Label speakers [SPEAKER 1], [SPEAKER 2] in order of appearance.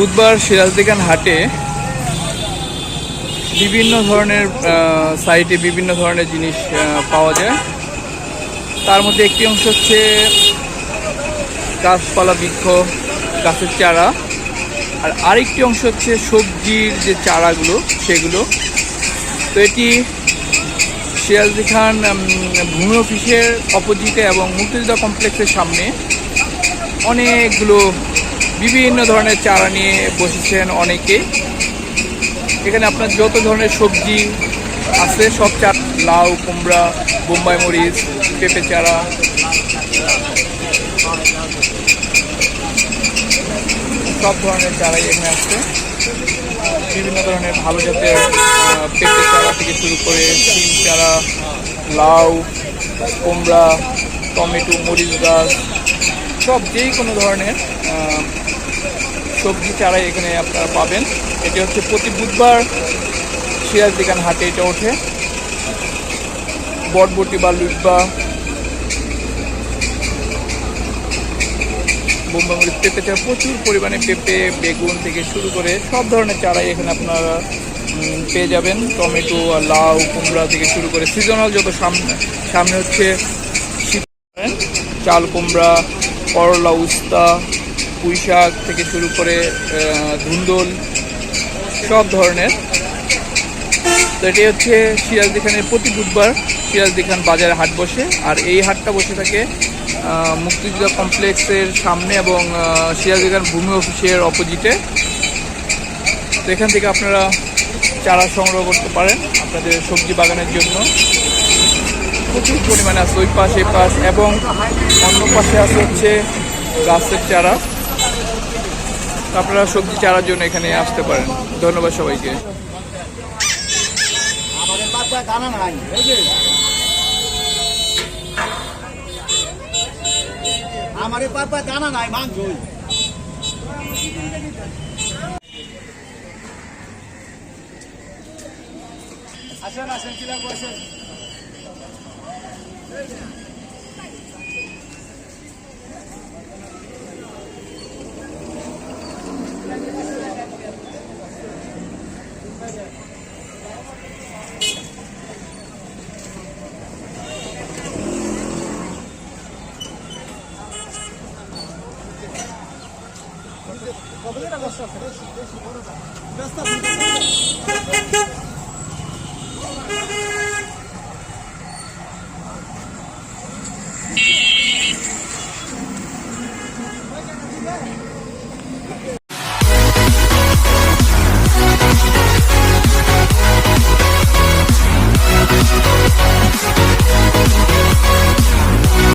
[SPEAKER 1] বুধবার সিরাজদিখান হাটে বিভিন্ন ধরনের সাইটে বিভিন্ন ধরনের জিনিস পাওয়া যায়। তার মধ্যে একটি অংশ হচ্ছে গাছপালা বৃক্ষ, গাছের চারা। আর আরেকটি অংশ হচ্ছে সবজির যে চারাগুলো, সেগুলো। তো এটি সিরাজদি খান ভূমি অফিসের অপোজিটে এবং মুক্তিযোদ্ধা কমপ্লেক্সের সামনে অনেকগুলো বিভিন্ন ধরনের চারা নিয়ে বসেছেন অনেকে এখানে আপনার যত ধরনের সবজি আছে, সব চারা, লাউ, কুমড়া, বোম্বাই মরিচ, পেঁপে চারা। সব ধরনের চারাই এখানে আছে। বিভিন্ন ধরনের ভালো জাতের পেঁপে চারা থেকে শুরু করে সিম চারা, লাউ, কুমড়া, টমেটো, মরিচ গাছ সব যেই কোনো ধরনের সবজি চারাই এখানে আপনারা পাবেন। এটি হচ্ছে প্রতি বুধবার সিরাজদিকান হাটে এটা ওঠে। বটবটি বা লুটবা বোম্বামরিচ পেঁপে চারা, প্রচুর পরিমাণে পেঁপে, বেগুন থেকে শুরু করে সব ধরনের চারাই এখানে আপনারা পেয়ে যাবেন। টমেটো লাউ, কুমড়া থেকে শুরু করে সিজনাল যত সামনে সামনে হচ্ছে চাল, কুমড়া করলা উস্তা পুঁই শাক থেকে শুরু করে ধুন্দল সব ধরনের। তো এটি হচ্ছে সিরাজদি খানের প্রতি বুধবার সিরাজদি খান বাজারে হাট বসে। আর এই হাটটা বসে থাকে মুক্তিযোদ্ধা কমপ্লেক্সের সামনে এবং আহ, সিরাজদি ভূমি অফিসের অপোজিটে। তো এখান থেকে আপনারা চারা সংগ্রহ করতে পারেন আপনাদের সবজি বাগানের জন্য। প্রচুর পরিমাণে আছে ওই পাশ এই পাশ এবং অন্য পাশে আছে হচ্ছে গাছের চারা। আপনারা সবজি চারার জন্য এখানে আসতে পারেন। ধন্যবাদ সবাইকে।
[SPEAKER 2] আমাদের পাতা জানা নাই আমার মাংস আসেন আসেন কি লাগবে আসেন Kabulera göster. Göster. Thank you.